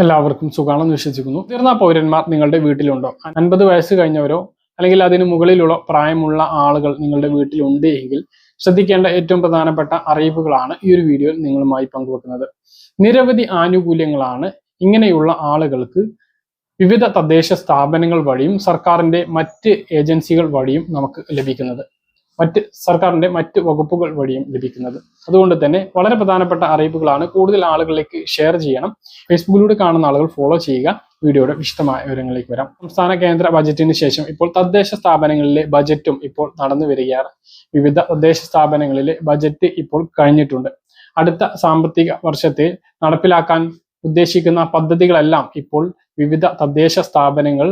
എല്ലാവർക്കും സുഖാണെന്ന് വിശ്വസിക്കുന്നു. മുതിർന്ന പൗരന്മാർ നിങ്ങളുടെ വീട്ടിലുണ്ടോ? അൻപത് വയസ്സ് കഴിഞ്ഞവരോ? അല്ലെങ്കിൽ അതിന് മുകളിലുള്ള പ്രായമുള്ള ആളുകൾ നിങ്ങളുടെ വീട്ടിലുണ്ട് എങ്കിൽ ശ്രദ്ധിക്കേണ്ട ഏറ്റവും പ്രധാനപ്പെട്ട അറിയിപ്പുകളാണ് ഈ ഒരു വീഡിയോയിൽ നിങ്ങളുമായി പങ്കുവെക്കുന്നത്. നിരവധി ആനുകൂല്യങ്ങളാണ് ഇങ്ങനെയുള്ള ആളുകൾക്ക് വിവിധ തദ്ദേശ സ്ഥാപനങ്ങൾ വഴിയും സർക്കാരിന്റെ മറ്റ് ഏജൻസികൾ വഴിയും നമുക്ക് ലഭിക്കുന്നത്. മറ്റ് സർക്കാരിന്റെ മറ്റ് വകുപ്പുകൾ വഴിയും ലഭിക്കുന്നത്. അതുകൊണ്ട് തന്നെ വളരെ പ്രധാനപ്പെട്ട അറിയിപ്പുകളാണ് കൂടുതൽ ആളുകളിലേക്ക് ഷെയർ ചെയ്യണം. ഫേസ്ബുക്കിലൂടെ കാണുന്ന ആളുകൾ ഫോളോ ചെയ്യുക. വീഡിയോയുടെ വിശദമായ വിവരങ്ങളിലേക്ക് വരാം. സംസ്ഥാന കേന്ദ്ര ബജറ്റിന് ശേഷം ഇപ്പോൾ തദ്ദേശ സ്ഥാപനങ്ങളിലെ ബജറ്റും ഇപ്പോൾ നടന്നു വരികയാണ്. വിവിധ തദ്ദേശ സ്ഥാപനങ്ങളിലെ ബജറ്റ് ഇപ്പോൾ കഴിഞ്ഞിട്ടുണ്ട്. അടുത്ത സാമ്പത്തിക വർഷത്തെ നടപ്പിലാക്കാൻ ഉദ്ദേശിക്കുന്ന പദ്ധതികളെല്ലാം ഇപ്പോൾ വിവിധ തദ്ദേശ സ്ഥാപനങ്ങൾ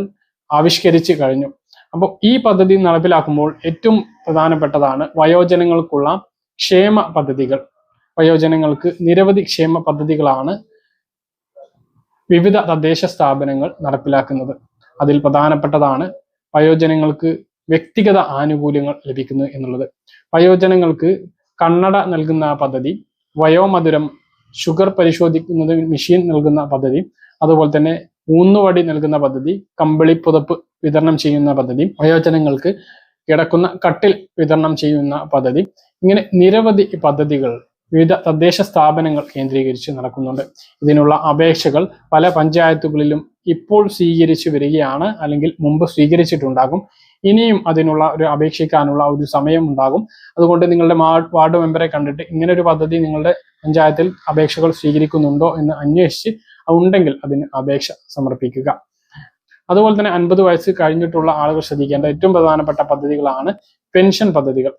ആവിഷ്കരിച്ച് കഴിഞ്ഞു. അപ്പോൾ ഈ പദ്ധതി നടപ്പിലാക്കുമ്പോൾ ഏറ്റവും പ്രധാനപ്പെട്ടതാണ് വയോജനങ്ങൾക്കുള്ള ക്ഷേമ പദ്ധതികൾ. വയോജനങ്ങൾക്ക് നിരവധി ക്ഷേമ പദ്ധതികളാണ് വിവിധ തദ്ദേശ സ്ഥാപനങ്ങൾ നടപ്പിലാക്കുന്നത്. അതിൽ പ്രധാനപ്പെട്ടതാണ് വയോജനങ്ങൾക്ക് വ്യക്തിഗത ആനുകൂല്യങ്ങൾ ലഭിക്കുന്നു എന്നുള്ളത്. വയോജനങ്ങൾക്ക് കണ്ണട നൽകുന്ന പദ്ധതി വയോമധുരം ഷുഗർ പരിശോധിക്കുന്നത് മെഷീൻ നൽകുന്ന പദ്ധതി അതുപോലെ തന്നെ ഊന്നുവടി നൽകുന്ന പദ്ധതി കമ്പിളി പുതപ്പ് വിതരണം ചെയ്യുന്ന പദ്ധതി വയോജനങ്ങൾക്ക് കിടക്കുന്ന കട്ടിൽ വിതരണം ചെയ്യുന്ന പദ്ധതി ഇങ്ങനെ നിരവധി പദ്ധതികൾ വിവിധ തദ്ദേശ സ്ഥാപനങ്ങൾ കേന്ദ്രീകരിച്ച് നടക്കുന്നുണ്ട്. ഇതിനുള്ള അപേക്ഷകൾ പല പഞ്ചായത്തുകളിലും ഇപ്പോൾ സ്വീകരിച്ചു വരികയാണ് അല്ലെങ്കിൽ മുമ്പ് സ്വീകരിച്ചിട്ടുണ്ടാകും. ഇനിയും അതിനുള്ള ഒരു അപേക്ഷിക്കാനുള്ള ഒരു സമയം ഉണ്ടാകും. അതുകൊണ്ട് നിങ്ങളുടെ വാർഡ് മെമ്പറെ കണ്ടിട്ട് ഇങ്ങനെ ഒരു പദ്ധതി നിങ്ങളുടെ പഞ്ചായത്തിൽ അപേക്ഷകൾ സ്വീകരിക്കുന്നുണ്ടോ എന്ന് അന്വേഷിച്ച് ഉണ്ടെങ്കിൽ അതിന് അപേക്ഷ സമർപ്പിക്കുക. അതുപോലെ തന്നെ അൻപത് വയസ്സ് കഴിഞ്ഞിട്ടുള്ള ആളുകൾ ശ്രദ്ധിക്കേണ്ട ഏറ്റവും പ്രധാനപ്പെട്ട പദ്ധതികളാണ് പെൻഷൻ പദ്ധതികൾ.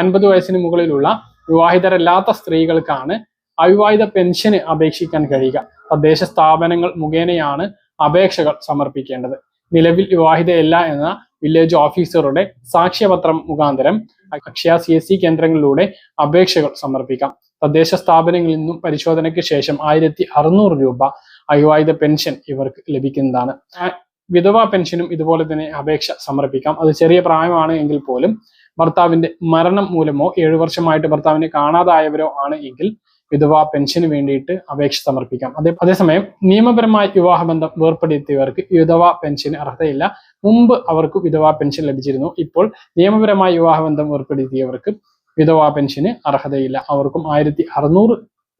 അൻപത് വയസ്സിന് മുകളിലുള്ള വിവാഹിതരല്ലാത്ത സ്ത്രീകൾക്കാണ് അവിവാഹിത പെൻഷന് അപേക്ഷിക്കാൻ കഴിയുക. തദ്ദേശ സ്ഥാപനങ്ങൾ മുഖേനയാണ് അപേക്ഷകൾ സമർപ്പിക്കേണ്ടത്. നിലവിൽ വിവാഹിതയല്ല എന്ന വില്ലേജ് ഓഫീസറുടെ സാക്ഷ്യപത്രം മുഖാന്തരം അക്ഷയ സി എസ് സി കേന്ദ്രങ്ങളിലൂടെ അപേക്ഷകൾ സമർപ്പിക്കാം. തദ്ദേശ സ്ഥാപനങ്ങളിൽ നിന്നും പരിശോധനയ്ക്ക് ശേഷം ആയിരത്തി അറുന്നൂറ് രൂപ അവിവാഹിത പെൻഷൻ ഇവർക്ക് ലഭിക്കുന്നതാണ്. വിധവ പെൻഷനും ഇതുപോലെ തന്നെ അപേക്ഷ സമർപ്പിക്കാം. അത് ചെറിയ പ്രായമാണ് എങ്കിൽ പോലും ഭർത്താവിന്റെ മരണം മൂലമോ ഏഴു വർഷമായിട്ട് ഭർത്താവിനെ കാണാതായവരോ ആണ് എങ്കിൽ വിധവാ പെൻഷന് വേണ്ടിയിട്ട് അപേക്ഷ സമർപ്പിക്കാം. അതേ അതേസമയം നിയമപരമായ വിവാഹബന്ധം വേർപ്പെടുത്തിയവർക്ക് വിധവ പെൻഷന് അർഹതയില്ല. മുമ്പ് അവർക്ക് വിധവ പെൻഷൻ ലഭിച്ചിരുന്നു. ഇപ്പോൾ നിയമപരമായ വിവാഹബന്ധം വേർപ്പെടുത്തിയവർക്ക് വിധവ പെൻഷന് അർഹതയില്ല. അവർക്കും ആയിരത്തി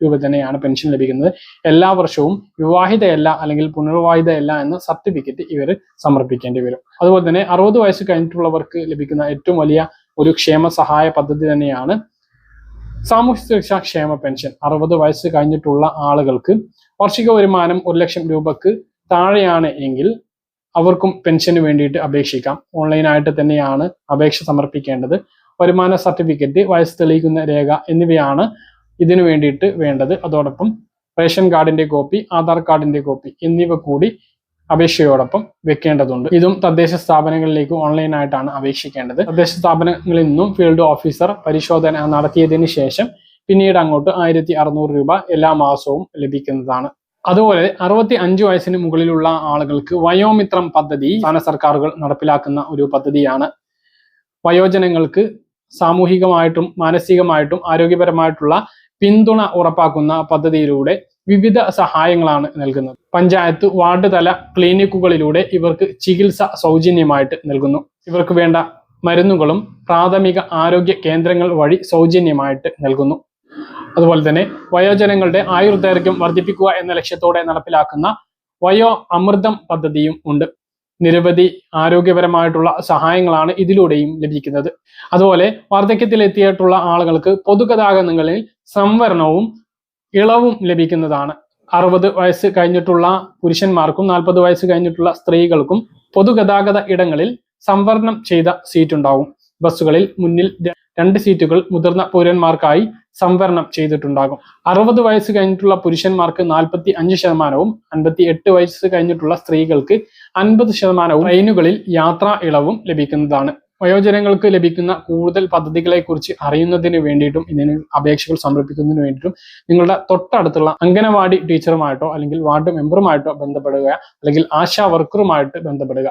രൂപ തന്നെയാണ് പെൻഷൻ ലഭിക്കുന്നത്. എല്ലാ വർഷവും വിവാഹിതയല്ല അല്ലെങ്കിൽ പുനർവിവാഹിതയല്ല എന്ന സർട്ടിഫിക്കറ്റ് ഇവർ സമർപ്പിക്കേണ്ടി വരും. അതുപോലെ തന്നെ അറുപത് വയസ്സ് കഴിഞ്ഞിട്ടുള്ളവർക്ക് ലഭിക്കുന്ന ഏറ്റവും വലിയ ഒരു ക്ഷേമ സഹായ പദ്ധതി തന്നെയാണ് സാമൂഹ്യ സുരക്ഷാ ക്ഷേമ പെൻഷൻ അറുപത് വയസ്സ് കഴിഞ്ഞിട്ടുള്ള ആളുകൾക്ക് വാർഷിക വരുമാനം ഒരു ലക്ഷം രൂപക്ക് താഴെയാണ് എങ്കിൽ അവർക്കും പെൻഷന് വേണ്ടിയിട്ട് അപേക്ഷിക്കാം. ഓൺലൈനായിട്ട് തന്നെയാണ് അപേക്ഷ സമർപ്പിക്കേണ്ടത്. വരുമാന സർട്ടിഫിക്കറ്റ് വയസ്സ് തെളിയിക്കുന്ന രേഖ എന്നിവയാണ് ഇതിനു വേണ്ടിയിട്ട് വേണ്ടത് അതോടൊപ്പം റേഷൻ കാർഡിന്റെ കോപ്പി ആധാർ കാർഡിന്റെ കോപ്പി എന്നിവ കൂടി അപേക്ഷയോടൊപ്പം വെക്കേണ്ടതുണ്ട്. ഇതും തദ്ദേശ സ്ഥാപനങ്ങളിലേക്ക് ഓൺലൈനായിട്ടാണ് അപേക്ഷിക്കേണ്ടത്. തദ്ദേശ സ്ഥാപനങ്ങളിൽ നിന്നും ഫീൽഡ് ഓഫീസർ പരിശോധന നടത്തിയതിനു ശേഷം പിന്നീട് അങ്ങോട്ട് ആയിരത്തി അറുന്നൂറ് രൂപ എല്ലാ മാസവും ലഭിക്കുന്നതാണ്. അതുപോലെ അറുപത്തി അഞ്ച് വയസ്സിന് മുകളിലുള്ള ആളുകൾക്ക് വയോമിത്രം പദ്ധതി സംസ്ഥാന സർക്കാരുകൾ നടപ്പിലാക്കുന്ന ഒരു പദ്ധതിയാണ്. വയോജനങ്ങൾക്ക് സാമൂഹികമായിട്ടും മാനസികമായിട്ടും ആരോഗ്യപരമായിട്ടുള്ള പിന്തുണ ഉറപ്പാക്കുന്ന പദ്ധതിയിലൂടെ വിവിധ സഹായങ്ങളാണ് നൽകുന്നത്. പഞ്ചായത്ത് വാർഡ് തല ക്ലിനിക്കുകളിലൂടെ ഇവർക്ക് ചികിത്സ സൗജന്യമായിട്ട് നൽകുന്നു. ഇവർക്ക് വേണ്ട മരുന്നുകളും പ്രാഥമിക ആരോഗ്യ കേന്ദ്രങ്ങൾ വഴി സൗജന്യമായിട്ട് നൽകുന്നു. അതുപോലെ തന്നെ വയോജനങ്ങളുടെ ആയുർദൈർഘ്യം വർദ്ധിപ്പിക്കുക എന്ന ലക്ഷ്യത്തോടെ നടപ്പിലാക്കുന്ന വയോ അമൃതം പദ്ധതിയും ഉണ്ട്. നിരവധി ആരോഗ്യപരമായിട്ടുള്ള സഹായങ്ങളാണ് ഇതിലൂടെയും ലഭിക്കുന്നത്. അതുപോലെ വാർദ്ധക്യത്തിലെത്തിയിട്ടുള്ള ആളുകൾക്ക് പൊതുഗതാഗതങ്ങളിൽ സംവരണവും ഇളവും ലഭിക്കുന്നതാണ്. അറുപത് വയസ്സ് കഴിഞ്ഞിട്ടുള്ള പുരുഷന്മാർക്കും നാൽപ്പത് വയസ്സ് കഴിഞ്ഞിട്ടുള്ള സ്ത്രീകൾക്കും പൊതുഗതാഗത ഇടങ്ങളിൽ സംവരണം ചെയ്ത സീറ്റ് ഉണ്ടാവും ബസ്സുകളിൽ മുന്നിൽ രണ്ട് സീറ്റുകൾ മുതിർന്ന പൗരന്മാർക്കായി സംവരണം ചെയ്തിട്ടുണ്ടാകും. അറുപത് വയസ്സ് കഴിഞ്ഞിട്ടുള്ള പുരുഷന്മാർക്ക് നാൽപ്പത്തി അഞ്ച് ശതമാനവും അൻപത്തി എട്ട് വയസ്സ് കഴിഞ്ഞിട്ടുള്ള സ്ത്രീകൾക്ക് അൻപത് ശതമാനവും ട്രെയിനുകളിൽ യാത്രാ ഇളവും ലഭിക്കുന്നതാണ്. വയോജനങ്ങൾക്ക് ലഭിക്കുന്ന കൂടുതൽ പദ്ധതികളെക്കുറിച്ച് അറിയുന്നതിന് വേണ്ടിയിട്ടും ഇതിന് അപേക്ഷകൾ സമർപ്പിക്കുന്നതിന് വേണ്ടിയിട്ടും നിങ്ങളുടെ തൊട്ടടുത്തുള്ള അംഗനവാടി ടീച്ചറുമായിട്ടോ അല്ലെങ്കിൽ വാർഡ് മെമ്പറുമായിട്ടോ ബന്ധപ്പെടുക അല്ലെങ്കിൽ ആശാ വർക്കറുമായിട്ട് ബന്ധപ്പെടുക.